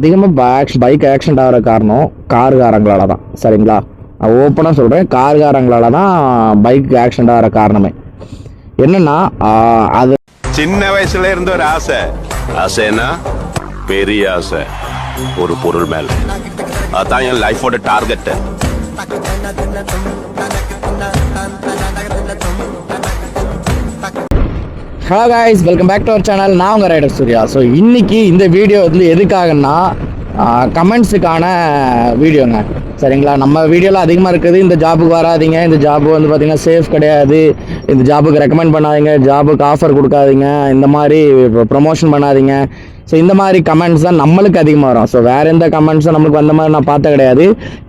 அதிகமாக bike accident ஆகிற காரணம் காருக்காரங்களால தான். சரிங்களா? நான் ஓப்பனாக சொல்கிறேன் காருக்காரங்களால தான் பைக் ஆக்சிடென்ட் ஆகிற காரணமே. என்னென்னா அது சின்ன வயசுல இருந்த ஒரு ஆசை. ஆசைன்னா பெரிய ஆசை. ஒரு பொருள் மேல. அதான் என் லைஃபோட target hello guys welcome back to our channel நான் உங்கள் ரைடர் சூர்யா. ஸோ இன்றைக்கி இந்த வீடியோ வந்து எதுக்காகன்னா கமெண்ட்ஸுக்கான வீடியோங்க சரிங்களா? நம்ம வீடியோவில் அதிகமாக இருக்குது. இந்த ஜாபுக்கு வராதிங்க. இந்த ஜாப் வந்து பார்த்தீங்கன்னா சேஃப் கிடையாது. இந்த ஜாபுக்கு ரெக்கமெண்ட் பண்ணாதீங்க. ஜாபுக்கு ஆஃபர் கொடுக்காதீங்க. இந்த மாதிரி ப்ரொமோஷன் பண்ணாதீங்க. ஸோ இந்த மாதிரி கமெண்ட்ஸ் தான் நம்மளுக்கு அதிகமாக வரும். ஸோ வேறு எந்த கமெண்ட்ஸும் நம்மளுக்கு வந்த மாதிரி நான் பார்த்த கிடையாது.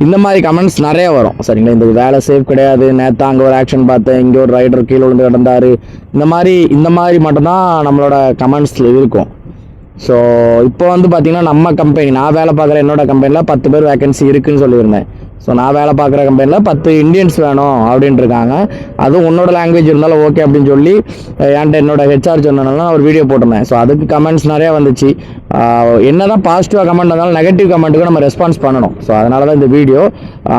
இந்த மாதிரி கமெண்ட்ஸ் நிறைய வரும். சரிங்களா? இந்த வேலை சேஃப் கிடையாது. நேற்று அங்கே ஒரு ஆக்ஷன் பார்த்தேன். இங்கே ஒரு ரைடர் கீழே விழுந்து கிடந்தார். இந்த மாதிரி இந்த மாதிரி மட்டும்தான் நம்மளோட கமெண்ட்ஸில் இருக்கும். ஸோ இப்போ வந்து பார்த்தீங்கன்னா நம்ம கம்பெனி நான் வேலை பார்க்குற என்னோட கம்பெனியில் பத்து பேர் வேகன்சி இருக்குன்னு சொல்லியிருந்தேன். ஸோ நான் வேலை பார்க்குற கம்பெனியில் பத்து இந்தியன்ஸ் வேணும் அப்படின்ட்டு இருக்காங்க. அதுவும் உன்னோட லாங்குவேஜ் இருந்தாலும் ஓகே அப்படின்னு சொல்லி அஹ் என்கிட்ட என்னோட ஹெச்ஆர் சொன்னனால ஒரு வீடியோ போட்டிருந்தேன். ஸோ அதுக்கு கமெண்ட்ஸ் நிறையா வந்துச்சு. என்ன தான் பாசிட்டிவாக கமெண்ட் இருந்தாலும் நெகட்டிவ் கமெண்ட்டுக்கு நம்ம ரெஸ்பான்ஸ் பண்ணணும். ஸோ அதனால தான் இந்த வீடியோ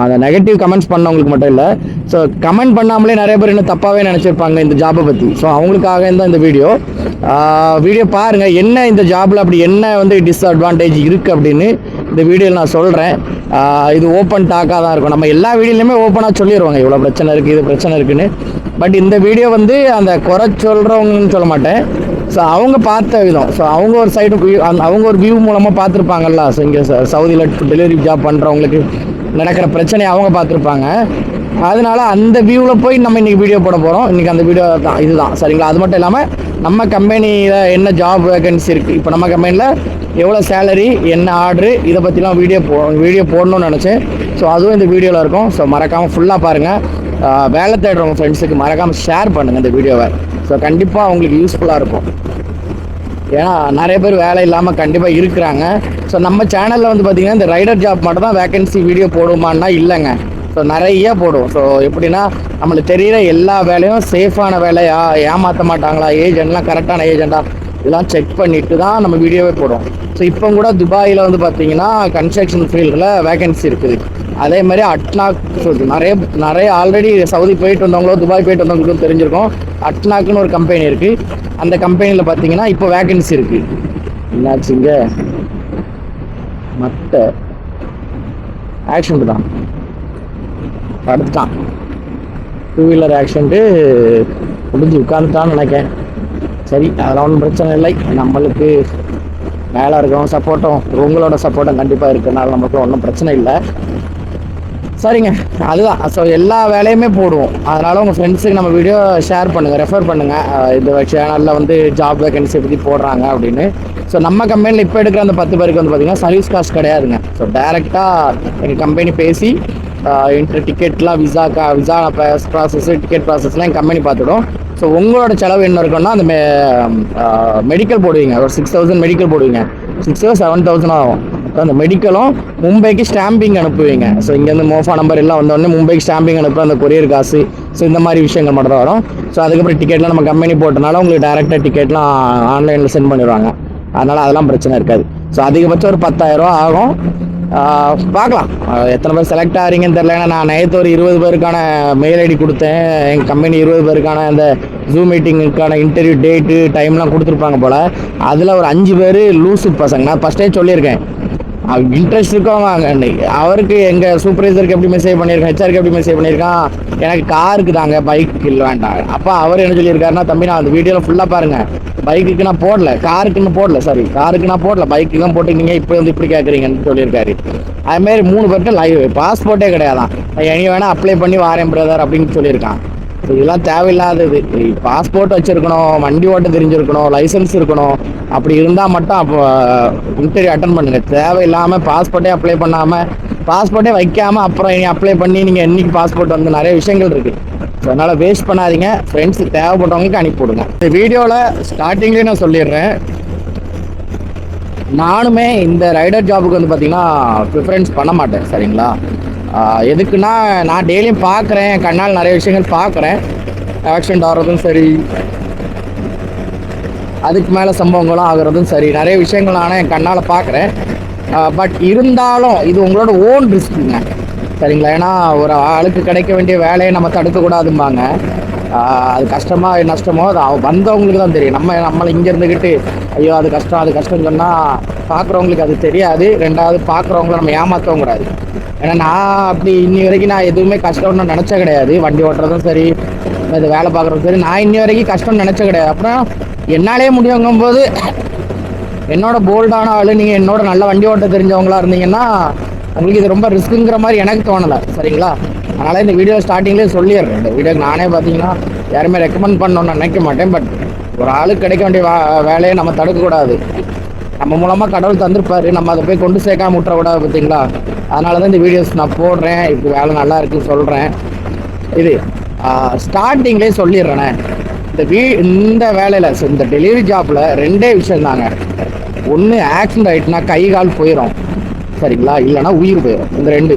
அந்த நெகட்டிவ் கமெண்ட்ஸ் பண்ணவங்களுக்கு மட்டும் இல்லை. ஸோ கமெண்ட் பண்ணாமலே நிறைய பேர் என்ன தப்பாகவே நினச்சிருப்பாங்க இந்த ஜாபை பற்றி ஸோ அவங்களுக்காக தான் இந்த வீடியோ வீடியோ பாருங்கள் என்ன இந்த ஜாபில் அப்படி என்ன வந்து டிஸ்அட்வான்டேஜ் இருக்குது அப்படின்னு இந்த வீடியோவில் நான் சொல்கிறேன் இது ஓப்பன் டாக்காக தான் இருக்கும். நம்ம எல்லா வீடியோலையுமே ஓப்பனாக சொல்லிடுவாங்க இவ்வளோ பிரச்சனை இருக்குது இது பிரச்சனை இருக்குன்னு. பட் இந்த வீடியோ வந்து அந்த குறை சொல்கிறவங்கன்னு சொல்ல மாட்டேன். ஸோ அவங்க பார்த்த விதம். ஸோ அவங்க ஒரு சைடு அவங்க ஒரு வியூ மூலமாக பார்த்துருப்பாங்கல்ல ஸோ இங்கே சவுதியில் டெலிவரி ஜாப் பண்ணுறவங்களுக்கு நடக்கிற பிரச்சனையை அவங்க பார்த்துருப்பாங்க. அதனால அந்த வியூவில் போய் நம்ம இன்றைக்கி வீடியோ போட போகிறோம் இன்றைக்கி அந்த வீடியோ தான் இதுதான். சரிங்களா? அது மட்டும் இல்லாமல் நம்ம கம்பெனியில் என்ன ஜாப் வேகன்சி இருக்குது இப்போ நம்ம கம்பெனியில் எவ்வளோ சேலரி என்ன ஆர்டரு இதை பற்றிலாம் வீடியோ போ வீடியோ போடணும்னு நினச்சேன். ஸோ அதுவும் இந்த வீடியோவில் இருக்கும். ஸோ மறக்காமல் ஃபுல்லாக பாருங்கள் வேலை தேடுறவங்க ஃப்ரெண்ட்ஸுக்கு மறக்காமல் ஷேர் பண்ணுங்கள் இந்த வீடியோவை ஸோ கண்டிப்பாக அவங்களுக்கு யூஸ்ஃபுல்லாக இருக்கும். ஏன்னா நிறைய பேர் வேலை இல்லாமல் கண்டிப்பாக இருக்கிறாங்க. ஸோ நம்ம சேனலில் வந்து பார்த்திங்கன்னா இந்த ரைடர் ஜாப் மட்டும் தான் வேகன்சி வீடியோ போடுமான்னா இல்லைங்க. ஸோ நிறைய போடும் ஸோ எப்படின்னா நம்மளுக்கு தெரிகிற எல்லா வேலையும் சேஃபான வேலையா ஏமாற்ற மாட்டாங்களா? ஏஜென்ட்லாம் கரெக்டான ஏஜெண்டா இதெல்லாம் செக் பண்ணிட்டு தான் நம்ம வீடியோவே போடுவோம். ஸோ இப்போ கூட துபாயில் வந்து பார்த்தீங்கன்னா கன்ஸ்ட்ரக்ஷன் ஃபீல்டில் வேகன்சி இருக்குது. அதே மாதிரி அட்னாக் சொல்லுது நிறைய நிறைய ஆல்ரெடி சவுதி போயிட்டு வந்தவங்களோ துபாய் போயிட்டு வந்தவங்களுக்கும் தெரிஞ்சிருக்கும். அட்னாக்னு ஒரு கம்பெனி இருக்குது அந்த கம்பெனியில் பார்த்தீங்கன்னா இப்போ வேகன்சி இருக்குது என்னாச்சுங்க? மற்ற ஆக்சிடென்ட் தான். படுத்துட்டான். டூ வீலர் ஆக்சிடென்ட்டு முடிஞ்சு உட்காந்துட்டான்னு நினைக்கேன் சரி அதெல்லாம் ஒன்றும் பிரச்சனை இல்லை. நம்மளுக்கு மேலே இருக்கிறவங்க சப்போர்ட்டும் உங்களோட சப்போர்ட்டும் கண்டிப்பாக இருக்கிறனால நம்மளுக்கு ஒன்றும் பிரச்சனை இல்லை. சரிங்க அதுதான். ஸோ எல்லா வேலையுமே போடுவோம். அதனால் உங்கள் ஃப்ரெண்ட்ஸுக்கு நம்ம வீடியோ ஷேர் பண்ணுங்கள் ரெஃபர் பண்ணுங்கள் இந்த சேனலில் வந்து ஜாப் வேகன்சி பற்றி போடுறாங்க அப்படின்னு. ஸோ நம்ம கம்பெனியில் இப்போ எடுக்கிற அந்த பத்து பேருக்கு வந்து பார்த்திங்கன்னா சர்வீஸ் காஸ்ட் கிடையாதுங்க. ஸோ டேரெக்டாக எங்கள் கம்பெனி பேசி இன்ட்ரு டிக்கெட்லாம் விசா கா விசா ப்ராசஸ் டிக்கெட் ப்ராசஸ்லாம் எங்கள் கம்பெனி பார்த்துடும். ஸோ உங்களோட செலவு என்ன இருக்குன்னா அந்த மெடிக்கல் போடுவீங்க. ஒரு சிக்ஸ் தௌசண்ட் மெடிக்கல் போடுவீங்க. சிக்ஸ் செவன் தௌசண்ட் ஆகும். ஸோ அந்த மெடிக்கலும் மும்பைக்கு ஸ்டாம்பிங் அனுப்புவீங்க. ஸோ இங்கேருந்து மோஃபா நம்பர் எல்லாம் வந்தோடனே மும்பைக்கு ஸ்டாம்பிங் அனுப்புற அந்த கொரியர் காசு. ஸோ இந்த மாதிரி விஷயங்கள் மட்டும் தான் வரும். ஸோ அதுக்கப்புறம் டிக்கெட்லாம் நம்ம கம்பெனி போட்டனால உங்களுக்கு டேரெக்டாக டிக்கெட்லாம் ஆன்லைனில் சென்ட் பண்ணிடுவாங்க. அதனால் அதெல்லாம் பிரச்சனை இருக்காது. ஸோ அதிகபட்சம் ஒரு பத்தாயிரரூவா ஆகும். பார்க்கலாம். எத்தனை பேர் செலக்ட் ஆகிறீங்கன்னு தெரில ஏன்னா நான் நேற்று ஒரு இருபது பேருக்கான மெயில் ஐடி கொடுத்தேன். எங்கள் கம்பெனி இருபது பேருக்கான அந்த ஜூம் மீட்டிங்குக்கான இன்டர்வியூ டேட்டு டைம்லாம் கொடுத்துருப்பாங்க போல். அதில் ஒரு அஞ்சு பேர் லூசு பசங்க. நான் ஃபஸ்ட்டே சொல்லியிருக்கேன். இன்ட்ரெஸ்ட் இருக்கவங்க அவருக்கு எங்கள் சூப்பர்வைசருக்கு எப்படி மெசேஜ் பண்ணியிருக்கேன்? ஹெச்ஆருக்கு எப்படி மெசேஜ் பண்ணியிருக்கான்? எனக்கு காருக்கு தாங்க பைக்கு இல்லை வேண்டாம். அப்போ அவர் என்ன சொல்லியிருக்காருன்னா தம்பி நான் அந்த வீடியோவில் ஃபுல்லாக பாருங்கள் பைக்குக்கு நான் போடல. காருக்குன்னு போடல சாரி காருக்கு நான் போடல. பைக்கு தான் போட்டுக்கிங்க இப்போ வந்து இப்படி கேட்குறீங்கன்னு சொல்லியிருக்காரு. அதுமாரி மூணு பேர்கிட்ட லைவ் பாஸ்போர்ட்டே கிடையாதான். இனி வேணால் அப்ளை பண்ணி வாரேன் பிரதர் அப்படின்னு சொல்லியிருக்கான். இதெல்லாம் தேவையில்லாதது. பாஸ்போர்ட் வச்சுருக்கணும் வண்டி ஓட்ட தெரிஞ்சிருக்கணும் லைசன்ஸ் இருக்கணும். அப்படி இருந்தால் மட்டும் அப்போ இன்டர்வியூ அட்டன் பண்ணுங்க. தேவையில்லாமல் பாஸ்போர்ட்டே அப்ளை பண்ணாமல் பாஸ்போர்ட்டே வைக்காமல் அப்புறம் இனி அப்ளை பண்ணி நீங்கள் என்னைக்கு பாஸ்போர்ட் வந்து நிறைய விஷயங்கள் இருக்குது ஸோ அதனால் வேஸ்ட் பண்ணாதீங்க. ஃப்ரெண்ட்ஸ் தேவைப்பட்டவங்களுக்கு அனுப்பிவிடுங்க. இந்த வீடியோவில் ஸ்டார்டிங்லேயே நான் சொல்லிடுறேன். நானுமே இந்த ரைடர் ஜாபுக்கு வந்து பார்த்தீங்கன்னா ப்ரிஃபரன்ஸ் பண்ண மாட்டேன் சரிங்களா? எதுக்குன்னா நான் டெய்லியும் பார்க்குறேன். கண்ணால் நிறைய விஷயங்கள் பார்க்குறேன். ஆக்சிடென்ட் ஆகிறதும் சரி. அதுக்கு மேலே சம்பவங்களும் ஆகிறதும் சரி. நிறைய விஷயங்கள் நான் என் கண்ணால் பார்க்குறேன். பட் இருந்தாலும் இது உங்களோட ஓன் ரிஸ்க்குங்க சரிங்களா? ஏன்னா ஒரு ஆளுக்கு கிடைக்க வேண்டிய வேலையை நம்ம தடுக்கக்கூடாதும்பாங்க. அது கஷ்டமா நஷ்டமோ அது அவ- வந்தவங்களுக்கு தான் தெரியும். நம்ம நம்மளை இங்கே இருந்துக்கிட்டு ஐயோ அது கஷ்டம் அது கஷ்டம் சொன்னால் பார்க்குறவங்களுக்கு அது தெரியாது. ரெண்டாவது பார்க்குறவங்கள நம்ம ஏமாற்றவும் கூடாது. ஏன்னா நான் அப்படி இன்னி வரைக்கும் நான் எதுவுமே கஷ்டம்னு நினச்ச கிடையாது. வண்டி ஓட்டுறதும் சரி இது வேலை பார்க்குறதும் சரி நான் இன்னி வரைக்கும் கஷ்டம்னு நினச்ச கிடையாது. அப்புறம் என்னாலே முடியுங்கும் போது என்னோட போல்டான ஆள் நீங்கள் என்னோட நல்ல வண்டி ஓட்ட தெரிஞ்சவங்களா இருந்தீங்கன்னா உங்களுக்கு இது ரொம்ப ரிஸ்க்குங்கிற மாதிரி எனக்கு தோணலை சரிங்களா? அதனால் இந்த வீடியோ ஸ்டார்டிங்லேயே சொல்லிடுறேன். இந்த வீடியோ நானே பார்த்தீங்கன்னா யாருமே ரெக்கமெண்ட் பண்ணணும்னு நினைக்க மாட்டேன் பட் ஒரு ஆளுக்கு கிடைக்க வேண்டிய வேலையை நம்ம தடுக்கக்கூடாது. நம்ம மூலமாக கடவுள் தந்திருப்பாரு நம்ம அதை போய் கொண்டு சேர்க்காம விட்டுறக்கூடாது பார்த்தீங்களா அதனால தான் இந்த வீடியோஸ் நான் போடுறேன். இப்போ வேலை நல்லா இருக்குன்னு சொல்கிறேன் இது ஸ்டார்டிங்லேயே சொல்லிடுறேனே. இந்த வீ இந்த வேலையில் இந்த டெலிவரி ஜாப்பில் ரெண்டே விஷயம் தாங்க ஒன்று ஆக்சிடென்ட் ஆகிட்டுனா கை கால் போயிடும் சரிங்களா? இல்லைன்னா உயிர் போயிடும் இந்த ரெண்டு.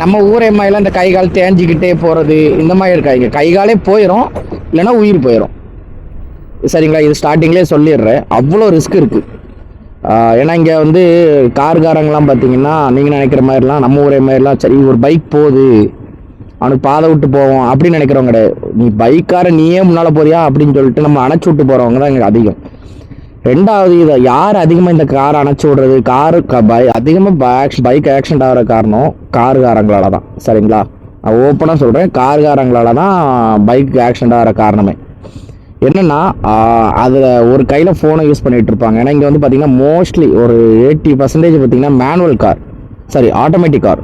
நம்ம ஊர் எம்ஐயில் இந்த கை கால் தேஞ்சிக்கிட்டே போகிறது இந்த மாதிரி இருக்காங்க கை காலே போயிடும் இல்லைன்னா உயிர் போயிடும் சரிங்களா? இது ஸ்டார்டிங்லேயே சொல்லிடுறேன். அவ்வளோ ரிஸ்க் இருக்குது ஏன்னா இங்கே வந்து கார்காரங்களாம் பார்த்தீங்கன்னா நீங்கள் நினைக்கிற மாதிரிலாம் நம்ம ஊரே மாதிரிலாம் சரி ஒரு பைக் போகுது. அவனுக்கு பாதை விட்டு போவோம் அப்படின்னு நினைக்கிறவங்க கிடையாது. நீ பைக்கார நீயே முன்னால் போறியா அப்படின்னு சொல்லிட்டு நம்ம அணைச்சி விட்டு போகிறவங்க தான் இங்கே அதிகம். ரெண்டாவது இதை யார் அதிகமாக இந்த கார் அணைச்சி விடுறது? காரு பை அதிகமாக பைக் ஆக்சிடென்ட் ஆகிற காரணம் காருகாரங்களால தான் சரிங்களா? நான் ஓப்பனாக சொல்கிறேன் காருகாரங்களால தான் பைக் ஆக்சிடென்ட் ஆகிற காரணமே. என்னென்னா அதில் ஒரு கையில் ஃபோனை யூஸ் பண்ணிகிட்டு இருப்பாங்க. ஏன்னா இங்கே வந்து பார்த்தீங்கன்னா மோஸ்ட்லி ஒரு எயிட்டி பர்சன்டேஜ் பார்த்திங்கன்னா manual car sorry automatic car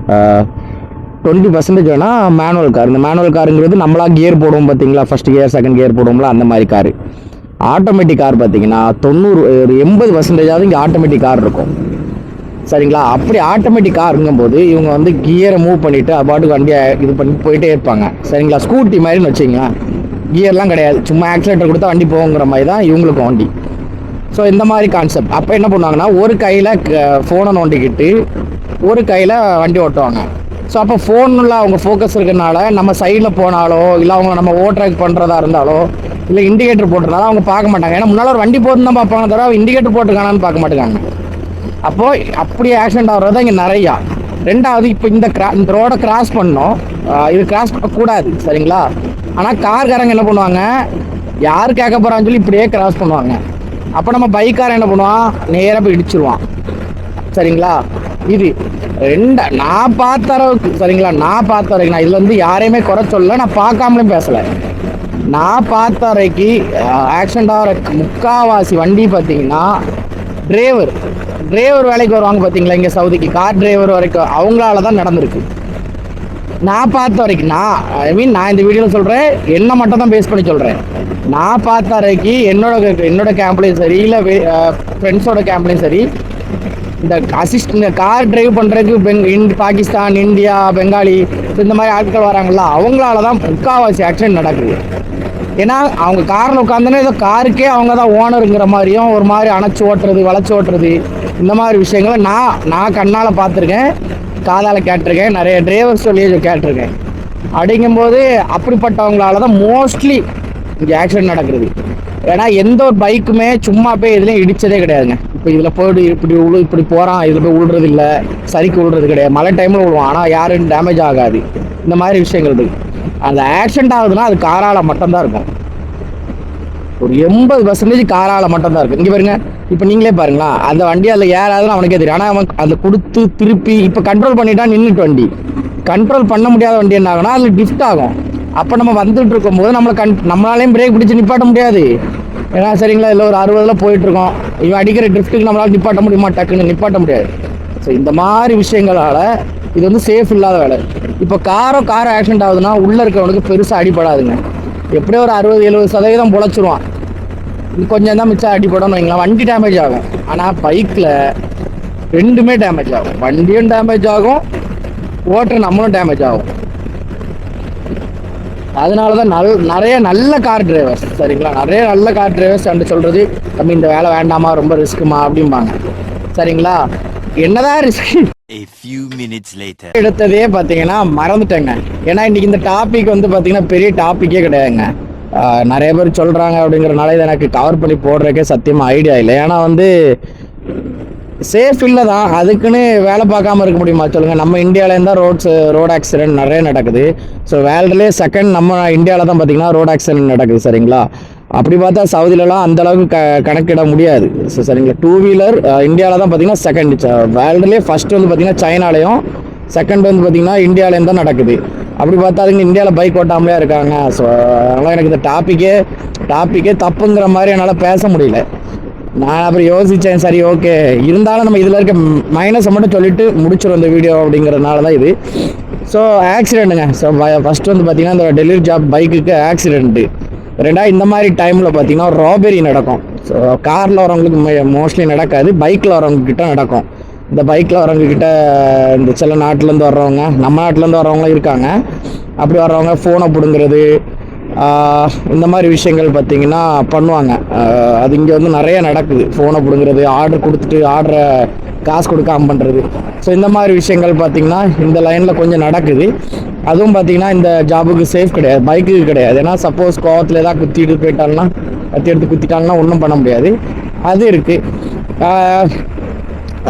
twenty percentage வேணால் மேனுவல் கார் இந்த மேனுவல் காருங்கிறது நம்மளா கியர் போடுவோம் பார்த்தீங்களா ஃபஸ்ட் கியர் செகண்ட் கியர் போடுவோம்ல அந்த மாதிரி காரு ஆட்டோமேட்டிக் கார் பார்த்தீங்கன்னா தொண்ணூறு ஒரு எண்பது பர்சன்டேஜாவது இங்கே ஆட்டோமேட்டிக் கார் இருக்கும். சரிங்களா? அப்படி ஆட்டோமேட்டிக் காருங்கும் போது இவங்க வந்து கியரை மூவ் பண்ணிவிட்டு அது வண்டியை இது பண்ணி போயிட்டே இருப்பாங்க. சரிங்களா? ஸ்கூட்டி மாதிரின்னு வச்சிங்களேன் கியர்லாம் கிடையாது. சும்மா ஆக்சிலேட்டர் கொடுத்தா வண்டி போகுங்கிற மாதிரி தான் இவங்களுக்கும் வண்டி. ஸோ இந்த மாதிரி கான்செப்ட் அப்போ என்ன பண்ணுவாங்கன்னா ஒரு கையில் ஃபோனை நோண்டிக்கிட்டு ஒரு கையில் வண்டி ஓட்டுவாங்க. ஸோ அப்போ ஃபோனில் அவங்க ஃபோக்கஸ் இருக்கிறனால நம்ம சைடில் போனாலோ இல்லை அவங்க நம்ம ஓவர்டேக் பண்ணுறதா இருந்தாலோ இல்லை இண்டிகேட்டர் போட்டிருந்தாலும் அவங்க பார்க்க மாட்டாங்க. ஏன்னா முன்னால் ஒரு வண்டி போட்டு தான் பார்ப்பாங்க தவிர இண்டிகேட்டர் போட்டுருக்கானான்னு பார்க்க மாட்டேங்காங்க அப்போ அப்படி ஆக்சிடென்ட் ஆகிறது இங்கே நிறையா. ரெண்டாவது இப்போ இந்த கிரா இந்த ரோடை கிராஸ் பண்ணோம். இது கிராஸ் பண்ணக்கூடாது சரிங்களா? ஆனால் கார்காரங்க என்ன பண்ணுவாங்க? யார் கேட்க போகிறான்னு சொல்லி இப்படியே கிராஸ் பண்ணுவாங்க. அப்போ நம்ம பைக்காரன் என்ன பண்ணுவான்? நேராக போய் இடிச்சிருவான். சரிங்களா? இது ரெண்ட நான் பார்த்த அளவுக்கு சரிங்களா? நான் பார்த்த வரைக்கும் நான் இதில் வந்து யாரையுமே குறை சொல்லலை நான் பார்க்காமலும் பேசலை. நான் பார்த்த வரைக்கும் ஆக்சிடெண்ட் ஆகிற முக்காவாசி வண்டி பார்த்தீங்கன்னா டிரைவர் டிரைவர் வேலைக்கு வருவாங்க பார்த்தீங்களா இங்கே சவுதிக்கு? கார் டிரைவர் வரைக்கும் அவங்களால தான் நடந்திருக்கு. நான் பார்த்த வரைக்கும் நான் ஐ மீன் நான் இந்த வீடியோவில் சொல்கிறேன் என்ன மட்டும் தான் பேஸ் பண்ணி சொல்கிறேன் நான் பார்த்த வரைக்கும் என்னோட என்னோட கேம்ப்லேயும் சரி இல்லை ஃப்ரெண்ட்ஸோட கேம்ப்லேயும் சரி இந்த அசிஸ்ட் இந்த கார் டிரைவ் பண்ணுறதுக்கு பெங் இந் பாகிஸ்தான் இந்தியா பெங்காலி இந்த மாதிரி ஆட்கள் வராங்களா அவங்களால தான் முக்கால்வாசி ஆக்சிடென்ட் நடக்குது. ஏன்னா அவங்க காரில் உட்காந்தோன்னே ஏதோ காருக்கே அவங்க தான் ஓனருங்கிற மாதிரியும் ஒரு மாதிரி அணைச்சி ஓட்டுறது வளைச்சி ஓட்டுறது இந்த மாதிரி விஷயங்களை நான் நான் கண்ணால் பார்த்துருக்கேன் காதால் கேட்டிருக்கேன் நிறைய டிரைவர்ஸ் சொல்லி கேட்டிருக்கேன். அப்படிங்கும்போது அப்படிப்பட்டவங்களால தான் மோஸ்ட்லி இங்கே ஆக்சிடென்ட் நடக்கிறது. ஏன்னா எந்த ஒரு பைக்குமே சும்மா போய் இதுலேயும் இடித்ததே கிடையாதுங்க. இப்போ இதில் போய்ட்டு இப்படி உழு இப்படி போகிறான் இதில் போய் விழுறது இல்லை சரிக்கு விழுறது கிடையாது. மழை டைமில் விழுவான் ஆனால் யாரும் டேமேஜ் ஆகாது. இந்த மாதிரி விஷயங்கள் இருக்குது அந்த ஆக்சிடென்ட் ஆகுதுன்னா அது காரால் மட்டும்தான் இருக்கும். ஒரு எண்பது பர்சன்டேஜ் காரால் மட்டும்தான் இருக்கும். இங்கே பாருங்க. இப்போ நீங்களே பாருங்களா. அந்த வண்டி அதில் ஏறாதுன்னு அவனுக்கே தெரியும். ஆனால் அவன் அதை கொடுத்து திருப்பி இப்போ கண்ட்ரோல் பண்ணிட்டான் நின்றுட்டு வண்டி. கண்ட்ரோல் பண்ண முடியாத வண்டி என்ன ஆகுனா அதில் டிஃப்ட் ஆகும். அப்போ நம்ம வந்துட்டு இருக்கும்போது நம்மளை கண் நம்மளாலையும் பிரேக் பிடிச்சி நிப்பாட்ட முடியாது. ஏன்னா சரிங்களா இல்லை ஒரு அறுபதில் போயிட்டு இருக்கோம் இவன் அடிக்கிற ட்ரிஃப்ட்டுக்கு நம்மளால நிப்பாட்ட முடியுமா? டக்குன்னு நிப்பாட்ட முடியாது. ஸோ இந்த மாதிரி விஷயங்களால இது வந்து சேஃப் இல்லாத வேலை. இப்போ காரோ கார் ஆக்சிடென்ட் ஆகுதுன்னா உள்ளே இருக்கிறவனுக்கு பெருசாக அடிபடாதுங்க. எப்படியோ ஒரு அறுபது எழுபது சதவீதம் பொழைச்சிருவான். கொஞ்சம் தான் மிச்சம் அடிபடணும் வைங்களேன். வண்டி டேமேஜ் ஆகும். ஆனால் பைக்கில் ரெண்டுமே டேமேஜ் ஆகும். வண்டியும் டேமேஜ் ஆகும். ஓட்டுற நம்மளும் டேமேஜ் ஆகும். அதனால தான் நல் நிறைய நல்ல கார் டிரைவர்ஸ் சரிங்களா? நிறைய நல்ல கார் டிரைவர்ஸ் என்று சொல்கிறது நம்ம இந்த வேலை வேண்டாமா? ரொம்ப ரிஸ்க்குமா அப்படிம்பாங்க. சரிங்களா? என்னதான் ரிஸ்க். எடுத்ததே பார்த்தீங்கன்னா மறந்துட்டேங்க. ஏன்னா இன்னைக்கு இந்த டாபிக் வந்து பார்த்தீங்கன்னா பெரிய டாப்பிக்கே கிடையாதுங்க. நிறைய பேர் சொல்கிறாங்க அப்படிங்கிறனால இதை எனக்கு கவர் பண்ணி போடுறதுக்கே சத்தியமாக ஐடியா இல்லை. ஏன்னா வந்து சேஃப் இல்லை தான். அதுக்குன்னு வேலை பார்க்காம இருக்க முடியுமா? சொல்லுங்கள் நம்ம இந்தியாவிலேருந்து தான் ரோட்ஸ் ரோட் ஆக்சிடென்ட் நிறைய நடக்குது. ஸோ வேர்ல்டுலேயே செகண்ட் நம்ம இந்தியாவில் தான் பார்த்தீங்கன்னா ரோட் ஆக்சிடென்ட் நடக்குது சரிங்களா? அப்படி பார்த்தா சவுதிலலாம் அந்த அளவுக்கு க கணக்கிட முடியாது. ஸோ சரிங்களா? டூ வீலர் இந்தியாவில் தான் பார்த்தீங்கன்னா செகண்ட் வேர்ல்டுலேயே ஃபர்ஸ்ட் வந்து பார்த்தீங்கன்னா சைனாலையும் செகண்ட் வந்து பார்த்தீங்கன்னா இந்தியாவிலேருந்து தான் நடக்குது. அப்படி பார்த்தா அதுங்க இந்தியாவில் பைக் ஓட்டாமலே இருக்காங்க. ஸோ அதனால் எனக்கு இந்த டாப்பிக்கே டாப்பிக்கே தப்புங்கிற மாதிரி என்னால் பேச முடியல. நான் அப்புறம் யோசித்தேன் சரி ஓகே இருந்தாலும் நம்ம இதில் இருக்க மைனஸை மட்டும் சொல்லிட்டு முடிச்சிடும் இந்த வீடியோ அப்படிங்கிறதுனால தான் இது. ஸோ ஆக்சிடெண்ட்டுங்க ஸோ ஃபஸ்ட்டு வந்து பார்த்திங்கன்னா இந்த டெலிவரி ஜாப் பைக்குக்கு ஆக்சிடெண்ட்டு ரெண்டா இந்த மாதிரி டைமில் பார்த்தீங்கன்னா ராபரி நடக்கும். ஸோ காரில் வரவங்களுக்கு மோஸ்ட்லி நடக்காது. பைக்கில் வரவங்கக்கிட்ட நடக்கும். இந்த பைக்கில் வரவங்கக்கிட்ட இந்த சில நாட்டிலேருந்து வர்றவங்க நம்ம நாட்டிலேருந்து வர்றவங்களும் இருக்காங்க. அப்படி வர்றவங்க ஃபோனை பிடுங்கிறது இந்த மாதிரி விஷயங்கள் பார்த்தீங்கன்னா பண்ணுவாங்க. அது இங்கே வந்து நிறைய நடக்குது. ஃபோனை பிடுங்கிறது ஆர்டர் கொடுத்துட்டு ஆர்டரை காசு கொடுக்காம பண்ணுறது ஸோ இந்த மாதிரி விஷயங்கள் பார்த்தீங்கன்னா இந்த லைனில் கொஞ்சம் நடக்குது. அதுவும் பார்த்தீங்கன்னா இந்த ஜாபுக்கு சேஃப் கிடையாது பைக்குக்கு கிடையாது. ஏன்னா சப்போஸ் கோவத்தில் ஏதாவது குத்திட்டு போயிட்டாங்கன்னா கத்தி எடுத்து குத்திட்டாங்கன்னா ஒன்றும் பண்ண முடியாது. அது இருக்குது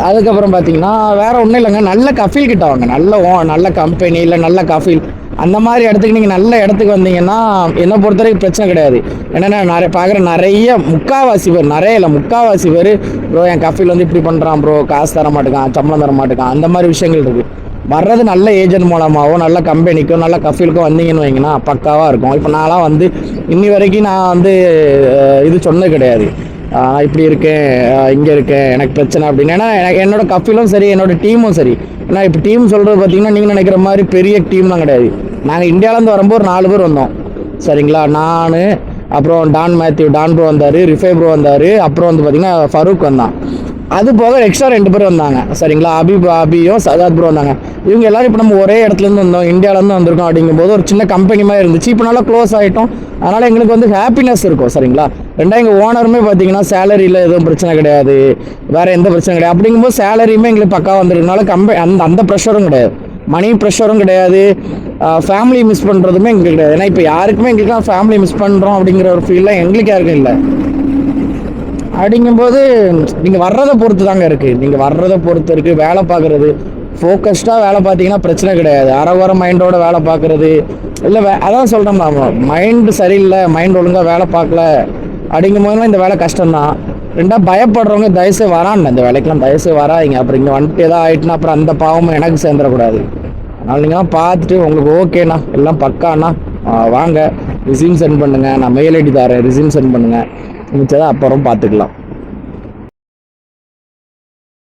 அதுக்கப்புறம் பார்த்தீங்கன்னா வேறு ஒன்றும் இல்லைங்க. நல்ல கஃபீல் கிட்ட வாங்க. நல்ல ஓ நல்ல கம்பெனி இல்லை நல்ல கஃபீல் அந்த மாதிரி இடத்துக்கு நீங்கள் நல்ல இடத்துக்கு வந்தீங்கன்னா என்னை பொறுத்த வரைக்கும் பிரச்சனை கிடையாது. என்னென்னா நிறைய பார்க்குற நிறைய முக்காவாசி பேர் நிறைய இல்லை முக்காவாசி பேர் ப்ரோ என் கஃபில் வந்து இப்படி பண்ணுறான் ப்ரோ. காசு தர மாட்டேங்கான் சம்பளம் தர மாட்டேங்கான். அந்த மாதிரி விஷயங்கள் இருக்குது வர்றது நல்ல ஏஜென்ட் மூலமாகவோ நல்ல கம்பெனிக்கும் நல்ல கஃபீலுக்கும் வந்தீங்கன்னு வைங்கன்னா பக்காவாக இருக்கும். இப்போ நான்லாம் வந்து இன்னி வரைக்கும் நான் வந்து இது சொன்னது கிடையாது. இப்படி இருக்கேன் இங்கே இருக்கேன் எனக்கு பிரச்சனை அப்படின்னு. ஏன்னா எனக்கு என்னோட கஃபிலும் சரி என்னோட டீமும் சரி. ஏன்னா இப்போ டீம் சொல்கிறது பார்த்தீங்கன்னா நீங்கள் நினைக்கிற மாதிரி பெரிய டீம்லாம் கிடையாது. நாங்கள் இந்தியாவிலேருந்து வரும்போது ஒரு நாலு பேர் வந்தோம். சரிங்களா? நான் அப்புறம் டான் மேத்யூ டான் ப்ரோ வந்தார் ரிஃபை ப்ரோ வந்தார் அப்புறம் வந்து பார்த்தீங்கன்னா ஃபரூக் வந்தான். அது போக எக்ஸ்ட்ரா ரெண்டு பேர் வந்தாங்க. சரிங்களா? அபி அபியும் சதாத் ப்ரோ வந்தாங்க. இவங்க எல்லாரும் இப்போ நம்ம ஒரே இடத்துலேருந்து வந்தோம். இந்தியாவிலேருந்து வந்திருக்கோம் அப்படிங்கும்போது ஒரு சின்ன கம்பெனி மாதிரி இருந்துச்சு. இப்போ நல்லா க்ளோஸ் ஆகிட்டோம் அதனால் எங்களுக்கு வந்து ஹாப்பினஸ் இருக்கும். சரிங்களா? ரெண்டாவது எங்கள் ஓனருமே பார்த்தீங்கன்னா சேலரியில் எதுவும் பிரச்சனை கிடையாது. வேறு எந்த பிரச்சனை கிடையாது. அப்படிங்கும்போது சேலரியுமே எங்களுக்கு பக்கா வந்துருக்கனால கம்பெனி அந்த அந்த ப்ரெஷரும் கிடையாது. மணி ப்ரெஷரும் கிடையாது. ஃபேமிலி மிஸ் பண்ணுறதுமே எங்களுக்கு கிடையாது. ஏன்னா இப்போ யாருக்குமே எங்களுக்கு ஃபேமிலி மிஸ் பண்ணுறோம் அப்படிங்கிற ஒரு ஃபீல்லாம் எங்களுக்கு யாருக்கும் இல்லை. அப்படிங்கும்போது நீங்கள் வர்றதை பொறுத்து தாங்க இருக்குது நீங்கள் வர்றதை பொறுத்து இருக்குது வேலை பார்க்குறது ஃபோக்கஸ்டாக வேலை பார்த்தீங்கன்னா பிரச்சனை கிடையாது. அறவர மைண்டோட வேலை பார்க்குறது. இல்லை வே அதான் சொல்கிறேன் நான். மைண்டு சரியில்லை மைண்ட் ஒழுங்காக வேலை பார்க்கல. அப்படிங்கும் போதுலாம் இந்த வேலை கஷ்டம்தான். ரெண்டா பயப்படுறவங்க தயவுசெய்து வரான்னு இந்த வேலைக்கெல்லாம் தயவுசெய்து வராதிங்க. அப்புறம் இங்கே வந்துட்டு எதாவது ஆயிட்டுனா அப்புறம் அந்த பாவமும் எனக்கு சேர்ந்துடக்கூடாது. அதனால் நீங்களாம் பார்த்துட்டு உங்களுக்கு ஓகேண்ணா எல்லாம் பக்காண்ணா வாங்க. ரிசியூம் சென்ட் பண்ணுங்கள் நான் மெயில் ஐடி தரேன். ரிசியூம் சென்ட் பண்ணுங்கள் மிச்சதை அப்புறம் பார்த்துக்கலாம்.